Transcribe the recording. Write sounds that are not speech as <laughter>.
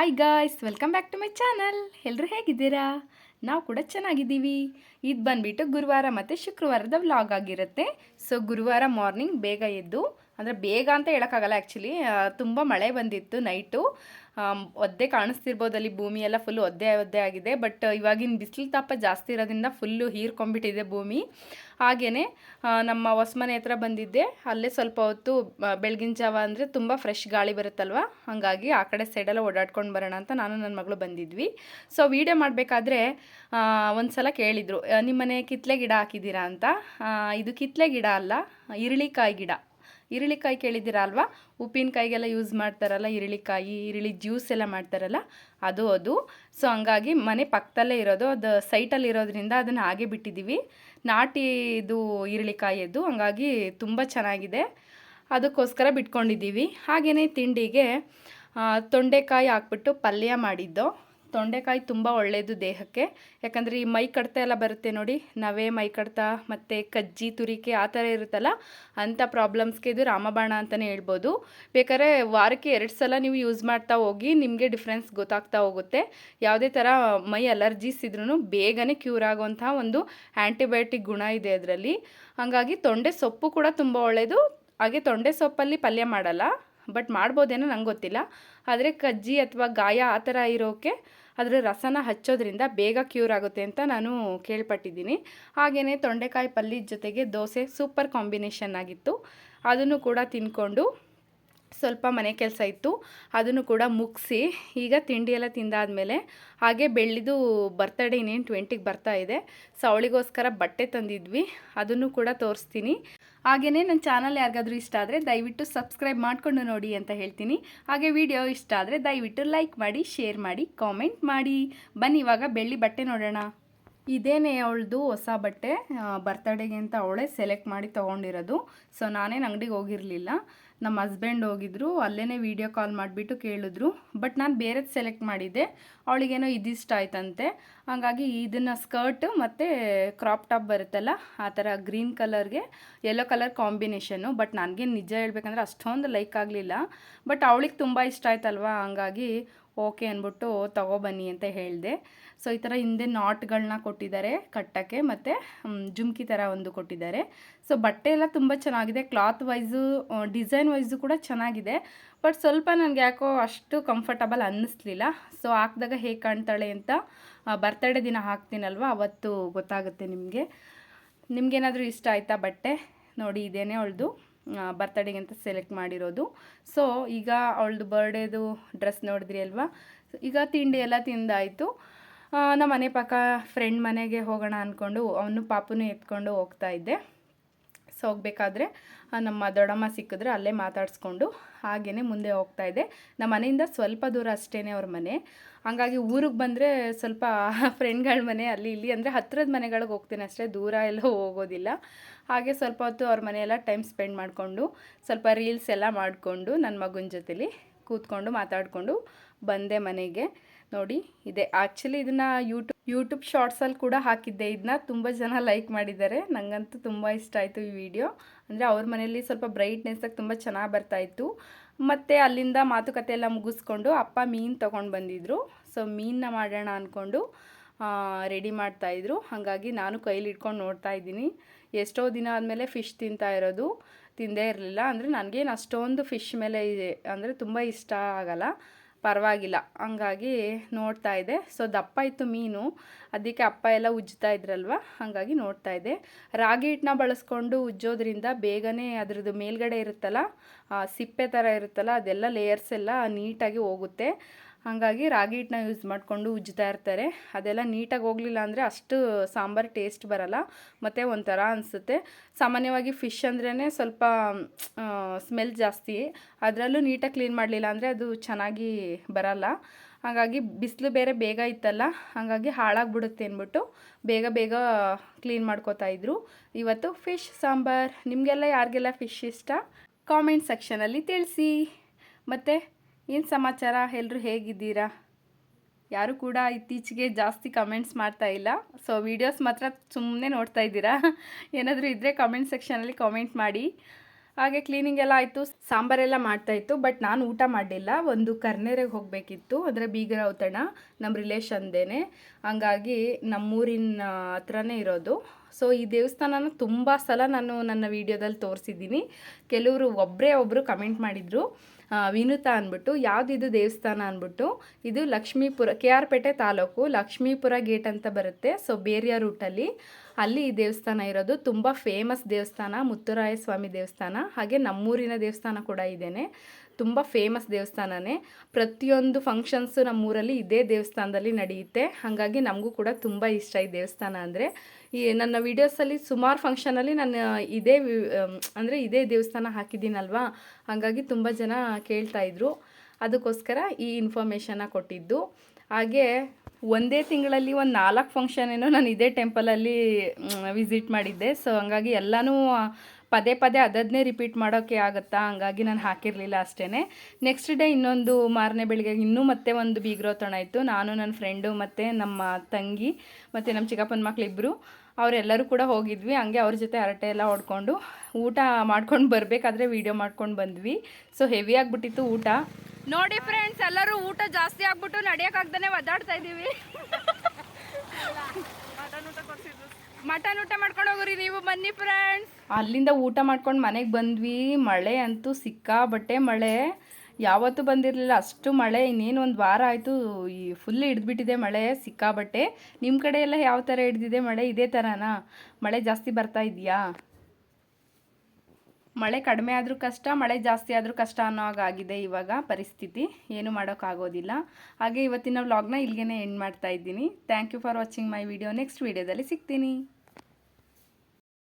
Hi guys welcome back to my channel ಎಲ್ಲರೂ ಹೇಗಿದ್ದೀರಾ? ನಾವು ಕೂಡ ಚೆನ್ನಾಗಿದ್ದೀವಿ. ಇದು ಬಂದುಬಿಟ್ಟು ಗುರುವಾರ ಮತ್ತು ಶುಕ್ರವಾರದ ವ್ಲಾಗ್ ಆಗಿರುತ್ತೆ. ಸೊ ಗುರುವಾರ ಮಾರ್ನಿಂಗ್ ಬೇಗ ಎದ್ದು ಅಂದರೆ ಬೇಗ ಅಂತ ಹೇಳೋಕ್ಕಾಗಲ್ಲ ಆ್ಯಕ್ಚುಲಿ ತುಂಬ ಮಳೆ ಬಂದಿತ್ತು ನೈಟು ಒದ್ದೆ ಕಾಣಿಸ್ತಿರ್ಬೋದು ಅಲ್ಲಿ ಭೂಮಿ ಎಲ್ಲ ಫುಲ್ ಒದ್ದೆ ಒದ್ದೆ ಆಗಿದೆ. ಬಟ್ ಇವಾಗಿನ ಬಿಸಿಲು ತಾಪ ಜಾಸ್ತಿ ಇರೋದ್ರಿಂದ ಫುಲ್ಲು ಹೀರ್ಕೊಂಡ್ಬಿಟ್ಟಿದೆ ಭೂಮಿ. ಹಾಗೆಯೇ ನಮ್ಮ ಹೊಸ್ಮನೆ ಹತ್ರ ಬಂದಿದ್ದೆ. ಅಲ್ಲೇ ಸ್ವಲ್ಪ ಹೊತ್ತು ಬೆಳಗಿನ ಜಾವ ಅಂದರೆ ತುಂಬ ಫ್ರೆಶ್ ಗಾಳಿ ಬರುತ್ತಲ್ವ? ಹಾಗಾಗಿ ಆ ಕಡೆ ಸೈಡೆಲ್ಲ ಓಡಾಡ್ಕೊಂಡು ಬರೋಣ ಅಂತ ನಾನು ನನ್ನ ಮಗಳು ಬಂದಿದ್ವಿ. ಸೊ ವೀಡಿಯೋ ಮಾಡಬೇಕಾದ್ರೆ ಒಂದು ಸಲ ಕೇಳಿದರು ನಿಮ್ಮ ಮನೆ ಕಿತ್ಲೆ ಗಿಡ ಹಾಕಿದ್ದೀರಾ ಅಂತ? ಇದು ಕಿತ್ತಲೆ ಗಿಡ ಅಲ್ಲ ಇರಳಿಕಾಯಿ ಗಿಡ. ಇರಳಿಕಾಯಿ ಕೇಳಿದ್ದೀರಾ ಅಲ್ವಾ? ಉಪ್ಪಿನಕಾಯಿಗೆಲ್ಲ ಯೂಸ್ ಮಾಡ್ತಾರಲ್ಲ, ಈರುಳ್ಳಿಕಾಯಿ, ಈರುಳ್ಳಿ ಜ್ಯೂಸ್ ಎಲ್ಲ ಮಾಡ್ತಾರಲ್ಲ, ಅದು ಅದು. ಸೊ ಹಂಗಾಗಿ ಮನೆ ಪಕ್ಕದಲ್ಲೇ ಇರೋದು, ಅದು ಸೈಟಲ್ಲಿ ಇರೋದ್ರಿಂದ ಅದನ್ನು ಹಾಗೆ ಬಿಟ್ಟಿದ್ದೀವಿ. ನಾಟಿ ಇದು ಈರುಳ್ಳಿಕಾಯಿಯದ್ದು ಹಂಗಾಗಿ ತುಂಬ ಚೆನ್ನಾಗಿದೆ. ಅದಕ್ಕೋಸ್ಕರ ಬಿಟ್ಕೊಂಡಿದ್ದೀವಿ. ಹಾಗೆಯೇ ತಿಂಡಿಗೆ ತೊಂಡೆಕಾಯಿ ಹಾಕ್ಬಿಟ್ಟು ಪಲ್ಯ ಮಾಡಿದ್ದು. ತೊಂಡೆಕಾಯಿ ತುಂಬ ಒಳ್ಳೆಯದು ದೇಹಕ್ಕೆ. ಯಾಕಂದರೆ ಈ ಮೈ ಕಡ್ತ ಎಲ್ಲ ಬರುತ್ತೆ ನೋಡಿ, ನವೆ, ಮೈ ಕಡ್ತ ಮತ್ತು ಕಜ್ಜಿ, ತುರಿಕೆ ಆ ಥರ ಇರುತ್ತಲ್ಲ, ಅಂಥ ಪ್ರಾಬ್ಲಮ್ಸ್ಗೆ ಇದು ರಾಮಬಾಣ ಅಂತಲೇ ಹೇಳ್ಬೋದು. ಬೇಕಾದ್ರೆ ವಾರಕ್ಕೆ ಎರಡು ಸಲ ನೀವು ಯೂಸ್ ಮಾಡ್ತಾ ಹೋಗಿ ನಿಮಗೆ ಡಿಫ್ರೆನ್ಸ್ ಗೊತ್ತಾಗ್ತಾ ಹೋಗುತ್ತೆ. ಯಾವುದೇ ಥರ ಮೈ ಅಲರ್ಜೀಸ್ ಇದ್ರೂ ಬೇಗನೆ ಕ್ಯೂರ್ ಆಗುವಂಥ ಒಂದು ಆ್ಯಂಟಿಬಯೋಟಿಕ್ ಗುಣ ಇದೆ ಅದರಲ್ಲಿ. ಹಾಗಾಗಿ ತೊಂಡೆ ಸೊಪ್ಪು ಕೂಡ ತುಂಬ ಒಳ್ಳೆಯದು ಹಾಗೆ ತೊಂಡೆ ಸೊಪ್ಪಲ್ಲಿ ಪಲ್ಯ ಮಾಡಲ್ಲ. ಬಟ್ ಮಾಡ್ಬೋದೇನೋ ನಂಗೆ ಗೊತ್ತಿಲ್ಲ. ಆದರೆ ಕಜ್ಜಿ ಅಥವಾ ಗಾಯ ಆ ಥರ ಇರೋಕ್ಕೆ ಅದರ ರಸನ ಹಚ್ಚೋದ್ರಿಂದ ಬೇಗ ಕ್ಯೂರ್ ಆಗುತ್ತೆ ಅಂತ ನಾನು ಕೇಳ್ಪಟ್ಟಿದ್ದೀನಿ. ಹಾಗೆಯೇ ತೊಂಡೆಕಾಯಿ ಪಲ್ಯದ ಜೊತೆಗೆ ದೋಸೆ ಸೂಪರ್ ಕಾಂಬಿನೇಷನ್ ಆಗಿತ್ತು. ಅದನ್ನು ಕೂಡ ತಿನ್ಕೊಂಡು ಸ್ವಲ್ಪ ಮನೆ ಕೆಲಸ ಇತ್ತು, ಅದನ್ನು ಕೂಡ ಮುಗಿಸಿ ಈಗ ತಿಂಡಿ ಎಲ್ಲ ತಿಂದಾದಮೇಲೆ ಹಾಗೆ ಬೆಳ್ಳಿದು ಬರ್ತಡೇ ಇನ್ನೇನು ಟ್ವೆಂಟಿಗೆ ಬರ್ತಾ ಇದೆ. ಸೊ ಅವಳಿಗೋಸ್ಕರ ಬಟ್ಟೆ ತಂದಿದ್ವಿ, ಅದನ್ನು ಕೂಡ ತೋರಿಸ್ತೀನಿ. ಹಾಗೆಯೇ ನನ್ನ ಚಾನಲ್ ಯಾರಿಗಾದರೂ ಇಷ್ಟ ಆದರೆ ದಯವಿಟ್ಟು ಸಬ್ಸ್ಕ್ರೈಬ್ ಮಾಡಿಕೊಂಡು ನೋಡಿ ಅಂತ ಹೇಳ್ತೀನಿ. ಹಾಗೆ ವಿಡಿಯೋ ಇಷ್ಟ ಆದರೆ ದಯವಿಟ್ಟು ಲೈಕ್ ಮಾಡಿ ಶೇರ್ ಮಾಡಿ ಕಾಮೆಂಟ್ ಮಾಡಿ. ಬನ್ನಿ, ಇವಾಗ ಬೆಳ್ಳಿ ಬಟ್ಟೆ ನೋಡೋಣ. ಇದೇನೇ ಅವಳದು ಹೊಸ ಬಟ್ಟೆ ಬರ್ತಡೇಗೆ ಅಂತ ಅವಳೇ ಸೆಲೆಕ್ಟ್ ಮಾಡಿ ತೊಗೊಂಡಿರೋದು. ಸೊ ನಾನೇನು ಅಂಗಡಿಗೆ ಹೋಗಿರಲಿಲ್ಲ. ನಮ್ಮ ಹಸ್ಬೆಂಡ್ ಹೋಗಿದ್ರು ಅಲ್ಲೇ ವೀಡಿಯೋ ಕಾಲ್ ಮಾಡಿಬಿಟ್ಟು ಕೇಳಿದ್ರು. ಬಟ್ ನಾನು ಬೇರೆದು ಸೆಲೆಕ್ಟ್ ಮಾಡಿದ್ದೆ. ಅವಳಿಗೇನೋ ಇದಿಷ್ಟ ಆಯ್ತಂತೆ. ಹಾಗಾಗಿ ಇದನ್ನು ಸ್ಕರ್ಟ್ ಮತ್ತು ಕ್ರಾಪ್ ಟಾಪ್ ಬರುತ್ತಲ್ಲ, ಆ ಥರ ಗ್ರೀನ್ ಕಲರ್ಗೆ ಯೆಲ್ಲೋ ಕಲರ್ ಕಾಂಬಿನೇಷನ್ನು ಬಟ್ ನನಗೆ ನಿಜ ಹೇಳ್ಬೇಕಂದ್ರೆ ಅಷ್ಟೊಂದು ಲೈಕ್ ಆಗಲಿಲ್ಲ. ಬಟ್ ಅವಳಿಗೆ ತುಂಬ ಇಷ್ಟ ಆಯ್ತಲ್ವಾ? ಹಂಗಾಗಿ ಓಕೆ ಅಂದ್ಬಿಟ್ಟು ತಗೊಬನ್ನಿ ಅಂತ ಹೇಳಿದೆ. ಸೊ ಈ ಥರ ಹಿಂದೆ ನಾಟ್ಗಳನ್ನ ಕೊಟ್ಟಿದ್ದಾರೆ ಕಟ್ಟಕ್ಕೆ ಮತ್ತು ಜುಮ್ಕಿ ಥರ ಒಂದು ಕೊಟ್ಟಿದ್ದಾರೆ. ಸೊ ಬಟ್ಟೆ ಎಲ್ಲ ತುಂಬ ಚೆನ್ನಾಗಿದೆ. ಕ್ಲಾತ್ ವೈಸು ಡಿಸೈನ್ ವೈಸು ಕೂಡ ಚೆನ್ನಾಗಿದೆ. ಬಟ್ ಸ್ವಲ್ಪ ನನಗೆ ಯಾಕೋ ಅಷ್ಟು ಕಂಫರ್ಟಬಲ್ ಅನ್ನಿಸ್ಲಿಲ್ಲ. ಸೊ ಹಾಕಿದಾಗ ಹೇಗೆ ಕಾಣ್ತಾಳೆ ಅಂತ ಬರ್ತಡೇ ದಿನ ಹಾಕ್ತೀನಲ್ವ, ಅವತ್ತು ಗೊತ್ತಾಗುತ್ತೆ ನಿಮಗೆ. ನಿಮಗೇನಾದರೂ ಇಷ್ಟ ಆಯಿತಾ ಬಟ್ಟೆ? ನೋಡಿ, ಇದೇನೇ ಅವಳದು. ಬರ್ತಡೇಗೆ ಅಂತ ಸೆಲೆಕ್ಟ್ ಮಾಡಿರೋದು. ಸೊ ಈಗ ಅವಳದು ಬರ್ಡೇದು ಡ್ರೆಸ್ ನೋಡಿದ್ರಿ ಅಲ್ವಾ? ಈಗ ತಿಂಡಿ ಎಲ್ಲ ತಿಂದಾಯಿತು. ನಮ್ಮ ಮನೆ ಪಕ್ಕ ಫ್ರೆಂಡ್ ಮನೆಗೆ ಹೋಗೋಣ ಅಂದ್ಕೊಂಡು ಅವನು ಪಾಪುನೂ ಎತ್ಕೊಂಡು ಹೋಗ್ತಾ ಇದ್ದೆ. ಸೊ ಹೋಗಬೇಕಾದ್ರೆ ನಮ್ಮ ದೊಡ್ಡಮ್ಮ ಸಿಕ್ಕಿದ್ರೆ ಅಲ್ಲೇ ಮಾತಾಡಿಸ್ಕೊಂಡು ಹಾಗೆಯೇ ಮುಂದೆ ಹೋಗ್ತಾ ಇದ್ದೆ ನಮ್ಮ ಮನೆಯಿಂದ ಸ್ವಲ್ಪ ದೂರ ಅಷ್ಟೇ ಅವ್ರ ಮನೆ. ಹಾಗಾಗಿ ಊರಿಗೆ ಬಂದರೆ ಸ್ವಲ್ಪ <laughs> ಫ್ರೆಂಡ್ಗಳ ಮನೆ ಅಲ್ಲಿ ಇಲ್ಲಿ ಅಂದರೆ ಹತ್ತಿರದ ಮನೆಗಳಿಗೆ ಹೋಗ್ತೀನಿ ಅಷ್ಟೇ, ದೂರ ಎಲ್ಲ ಹೋಗೋದಿಲ್ಲ. ಹಾಗೆ ಸ್ವಲ್ಪ ಹೊತ್ತು ಅವ್ರ ಮನೆಯೆಲ್ಲ ಟೈಮ್ ಸ್ಪೆಂಡ್ ಮಾಡಿಕೊಂಡು, ಸ್ವಲ್ಪ ರೀಲ್ಸ್ ಎಲ್ಲ ಮಾಡಿಕೊಂಡು, ನನ್ನ ಮಗನ ಜೊತೇಲಿ ಕೂತ್ಕೊಂಡು ಮಾತಾಡಿಕೊಂಡು ಬಂದೆ ಮನೆಗೆ. ನೋಡಿ, ಇದೆ. ಆ್ಯಕ್ಚುಲಿ ಇದನ್ನು ಯೂಟ್ಯೂಬ್ ಯೂಟ್ಯೂಬ್ ಶಾರ್ಟ್ಸಲ್ಲಿ ಕೂಡ ಹಾಕಿದ್ದೆ. ಇದನ್ನ ತುಂಬ ಜನ ಲೈಕ್ ಮಾಡಿದ್ದಾರೆ. ನನಗಂತೂ ತುಂಬ ಇಷ್ಟ ಆಯಿತು ಈ ವಿಡಿಯೋ ಅಂದರೆ ಅವ್ರ ಮನೆಯಲ್ಲಿ ಸ್ವಲ್ಪ ಬ್ರೈಟ್ನೆಸ್ಸಾಗಿ ತುಂಬ ಚೆನ್ನಾಗಿ ಬರ್ತಾಯಿತ್ತು ಮತ್ತು ಅಲ್ಲಿಂದ ಮಾತುಕತೆ ಎಲ್ಲ ಮುಗಿಸ್ಕೊಂಡು ಅಪ್ಪ ಮೀನು ತೊಗೊಂಡು ಬಂದಿದ್ದರು ಸೊ ಮೀನನ್ನ ಮಾಡೋಣ ಅಂದ್ಕೊಂಡು ರೆಡಿ ಮಾಡ್ತಾಯಿದ್ರು ಹಾಗಾಗಿ ನಾನು ಕೈಲಿ ಇಟ್ಕೊಂಡು ನೋಡ್ತಾ ಇದ್ದೀನಿ. ಎಷ್ಟೋ ದಿನ ಆದಮೇಲೆ ಫಿಶ್ ತಿಂತಾ ಇರೋದು. ತಿಂದೇ ಇರಲಿಲ್ಲ. ಅಂದರೆ ನನಗೇನು ಅಷ್ಟೊಂದು ಫಿಶ್ ಮೇಲೆ ಇದೆ. ಅಂದರೆ ತುಂಬ ಇಷ್ಟ ಆಗಲ್ಲ. ಪರವಾಗಿಲ್ಲ. ಹಂಗಾಗಿ ನೋಡ್ತಾ ಇದೆ. ಸೊ ದಪ್ಪ ಇತ್ತು ಮೀನು. ಅದಕ್ಕೆ ಅಪ್ಪ ಎಲ್ಲ ಉಜ್ಜ್ತಾ ಇದ್ರಲ್ವ? ಹಾಗಾಗಿ ನೋಡ್ತಾ ಇದ್ದೆ ರಾಗಿ ಹಿಟ್ಟನ್ನ ಬಳಸ್ಕೊಂಡು ಉಜ್ಜೋದ್ರಿಂದ ಬೇಗನೆ ಅದರದ್ದು ಮೇಲ್ಗಡೆ ಇರುತ್ತಲ್ಲ ಸಿಪ್ಪೆ ಥರ ಇರುತ್ತಲ್ಲ, ಅದೆಲ್ಲ ಲೇಯರ್ಸ್ ಎಲ್ಲ ನೀಟಾಗಿ ಹೋಗುತ್ತೆ. ಹಾಗಾಗಿ ರಾಗಿ ಹಿಟ್ಟನ್ನ ಯೂಸ್ ಮಾಡಿಕೊಂಡು ಉಜ್ಜುತ್ತಾ ಇರ್ತಾರೆ. ಅದೆಲ್ಲ ನೀಟಾಗಿ ಹೋಗಲಿಲ್ಲ ಅಂದರೆ ಅಷ್ಟು ಸಾಂಬಾರು ಟೇಸ್ಟ್ ಬರಲ್ಲ. ಮತ್ತು ಒಂಥರ ಅನಿಸುತ್ತೆ. ಸಾಮಾನ್ಯವಾಗಿ ಫಿಶ್ ಅಂದ್ರೇ ಸ್ವಲ್ಪ ಸ್ಮೆಲ್ ಜಾಸ್ತಿ. ಅದರಲ್ಲೂ ನೀಟಾಗಿ ಕ್ಲೀನ್ ಮಾಡಲಿಲ್ಲ ಅಂದರೆ ಅದು ಚೆನ್ನಾಗಿ ಬರಲ್ಲ. ಹಾಗಾಗಿ ಬಿಸಿಲು ಬೇರೆ ಬೇಗ ಇತ್ತಲ್ಲ, ಹಾಗಾಗಿ ಹಾಳಾಗ್ಬಿಡುತ್ತೆ ಅಂದ್ಬಿಟ್ಟು ಬೇಗ ಬೇಗ ಕ್ಲೀನ್ ಮಾಡ್ಕೋತಾ ಇದ್ರು. ಇವತ್ತು ಫಿಶ್ ಸಾಂಬಾರ್. ನಿಮಗೆಲ್ಲ ಯಾರಿಗೆಲ್ಲ ಫಿಶ್ ಇಷ್ಟ? ಕಾಮೆಂಟ್ ಸೆಕ್ಷನಲ್ಲಿ ತಿಳಿಸಿ. ಮತ್ತು ಏನು ಸಮಾಚಾರ? ಎಲ್ಲರೂ ಹೇಗಿದ್ದೀರಾ? ಯಾರು ಕೂಡ ಇತ್ತೀಚೆಗೆ ಜಾಸ್ತಿ ಕಮೆಂಟ್ಸ್ ಮಾಡ್ತಾ ಇಲ್ಲ. ಸೊ ವೀಡಿಯೋಸ್ ಮಾತ್ರ ಸುಮ್ಮನೆ ನೋಡ್ತಾ ಇದ್ದೀರಾ? ಏನಾದರೂ ಇದ್ದರೆ ಕಮೆಂಟ್ ಸೆಕ್ಷನಲ್ಲಿ ಕಮೆಂಟ್ ಮಾಡಿ. ಹಾಗೆ ಕ್ಲೀನಿಂಗ್ ಎಲ್ಲ ಆಯಿತು ಸಾಂಬಾರೆಲ್ಲ ಮಾಡ್ತಾಯಿತ್ತು ಬಟ್ ನಾನು ಊಟ ಮಾಡಲಿಲ್ಲ. ಒಂದು ಕರ್ನೇರೆಗೆ ಹೋಗಬೇಕಿತ್ತು, ಅಂದರೆ ಬೀಗರ ಔತಣ ನಮ್ಮ ರಿಲೇಷನ್ದೇನೆ ಹಂಗಾಗಿ ನಮ್ಮೂರಿನ ಹತ್ರನೇ ಇರೋದು. ಸೊ ಈ ದೇವಸ್ಥಾನನ ತುಂಬ ಸಲ ನಾನು ನನ್ನ ವಿಡಿಯೋದಲ್ಲಿ ತೋರಿಸಿದ್ದೀನಿ. ಕೆಲವರು ಒಬ್ಬರೇ ಒಬ್ಬರು ಕಮೆಂಟ್ ಮಾಡಿದರು. ವಿನುತಾ ಅಂದ್ಬಿಟ್ಟು ಯಾವುದಿದು ದೇವಸ್ಥಾನ ಅಂದ್ಬಿಟ್ಟು, ಇದು Lakshmipura, K R Pete taluk Lakshmipura gate ಅಂತ ಬರುತ್ತೆ. ಸೊ ಬೇರಿಯ ರೂಟಲ್ಲಿ ಅಲ್ಲಿ ಈ ದೇವಸ್ಥಾನ ಇರೋದು ತುಂಬ ಫೇಮಸ್ ದೇವಸ್ಥಾನ ಮುತ್ತುರಾಯ ಸ್ವಾಮಿ ದೇವಸ್ಥಾನ, ಹಾಗೆ ನಮ್ಮೂರಿನ ದೇವಸ್ಥಾನ ಕೂಡ ಇದೇನೆ. ತುಂಬ ಫೇಮಸ್ ದೇವಸ್ಥಾನನೇ. ಪ್ರತಿಯೊಂದು ಫಂಕ್ಷನ್ಸು ನಮ್ಮೂರಲ್ಲಿ ಇದೇ ದೇವಸ್ಥಾನದಲ್ಲಿ ನಡೆಯುತ್ತೆ. ಹಾಗಾಗಿ ನಮಗೂ ಕೂಡ ತುಂಬ ಇಷ್ಟ ಈ ದೇವಸ್ಥಾನ ಅಂದರೆ. ಈ ನನ್ನ ವೀಡಿಯೋಸಲ್ಲಿ ಸುಮಾರು ಫಂಕ್ಷನಲ್ಲಿ ನಾನು ಇದೇ ಅಂದರೆ ಇದೇ ದೇವಸ್ಥಾನ ಹಾಕಿದ್ದೀನಲ್ವಾ? ಹಾಗಾಗಿ ತುಂಬ ಜನ ಕೇಳ್ತಾ ಇದ್ರು. ಅದಕ್ಕೋಸ್ಕರ ಈ ಇನ್ಫಾರ್ಮೇಷನ್ನ ಕೊಟ್ಟಿದ್ದು. ಹಾಗೆ ಒಂದೇ ತಿಂಗಳಲ್ಲಿ ಒಂದು ನಾಲ್ಕು ಫಂಕ್ಷನ್ ಏನೋ ನಾನು ಇದೇ ಟೆಂಪಲಲ್ಲಿ ವಿಸಿಟ್ ಮಾಡಿದ್ದೆ. ಸೊ ಹಂಗಾಗಿ ಎಲ್ಲನೂ ಪದೇ ಪದೇ ಅದನ್ನೇ ರಿಪೀಟ್ ಮಾಡೋಕ್ಕೆ ಆಗುತ್ತಾ? ಹಂಗಾಗಿ ನಾನು ಹಾಕಿರಲಿಲ್ಲ ಅಷ್ಟೇ ನೆಕ್ಸ್ಟ್ ಡೇ ಇನ್ನೊಂದು ಮಾರನೇ ಬೆಳಿಗ್ಗೆ ಇನ್ನೂ ಮತ್ತೆ ಒಂದು ಬೀಗ್ರೋತಣ ಇತ್ತು. ನಾನು ನನ್ನ ಫ್ರೆಂಡು ಮತ್ತು ನಮ್ಮ ತಂಗಿ ಮತ್ತು ನಮ್ಮ ಚಿಕ್ಕಪ್ಪನ ಮಕ್ಕಳಿಬ್ಬರು ಅವರೆಲ್ಲರೂ ಕೂಡ ಹೋಗಿದ್ವಿ. ಹಂಗೆ ಅವ್ರ ಜೊತೆ ಹರಟೆ ಎಲ್ಲ ಹೊಡ್ಕೊಂಡು ಊಟ ಮಾಡ್ಕೊಂಡು ಬರಬೇಕಾದ್ರೆ ವೀಡಿಯೋ ಮಾಡ್ಕೊಂಡು ಬಂದ್ವಿ. ಸೊ ಹೆವಿ ಆಗಿಬಿಟ್ಟಿತ್ತು ಊಟ. ನೋಡಿ ಫ್ರೆಂಡ್ಸ್ ಎಲ್ಲರೂ ಊಟ ಜಾಸ್ತಿ ಆಗ್ಬಿಟ್ಟು ನಡಿಯಕ್ಕಾಗ್ದೇ ಒದ್ದಾಡ್ತಾ ಇದೀವಿ. ಮಟನ್ ಊಟ ಮಾಡ್ಕೊಂಡು ಹೋಗ್ರಿ ನೀವು ಬನ್ನಿ ಫ್ರೆಂಡ್ಸ್ ಅಲ್ಲಿಂದ ಊಟ ಮಾಡ್ಕೊಂಡು ಮನೆಗೆ ಬಂದ್ವಿ. ಮಳೆ ಅಂತೂ ಸಿಕ್ಕಾಬಟ್ಟೆ ಮಳೆ. ಯಾವತ್ತೂ ಬಂದಿರಲಿಲ್ಲ ಅಷ್ಟು ಮಳೆ. ಇನ್ನೇನು ಒಂದು ವಾರ ಆಯಿತು ಈ ಫುಲ್ ಹಿಡಿದ್ಬಿಟ್ಟಿದೆ ಮಳೆ ಸಿಕ್ಕಾಬಟ್ಟೆ. ನಿಮ್ಮ ಕಡೆ ಎಲ್ಲ ಯಾವ ಥರ ಹಿಡ್ದಿದೆ ಮಳೆ? ಇದೇ ಥರನಾ ಮಳೆ ಜಾಸ್ತಿ ಬರ್ತಾ ಇದೆಯಾ? ಮಳೆ ಕಡಿಮೆ ಆದರೂ ಕಷ್ಟ, ಮಳೆ ಜಾಸ್ತಿ ಆದರೂ ಕಷ್ಟ ಅನ್ನೋ ಹಾಗಾಗಿದೆ ಇವಾಗ ಪರಿಸ್ಥಿತಿ. ಏನು ಮಾಡೋಕ್ಕಾಗೋದಿಲ್ಲ. ಹಾಗೆ ಇವತ್ತಿನ ವ್ಲಾಗ್ನ ಇಲ್ಲಿಗೆ ಎಂಡ್ ಮಾಡ್ತಾ ಇದ್ದೀನಿ. Thank you for watching my video next ವೀಡಿಯೋದಲ್ಲಿ ಸಿಗ್ತೀನಿ.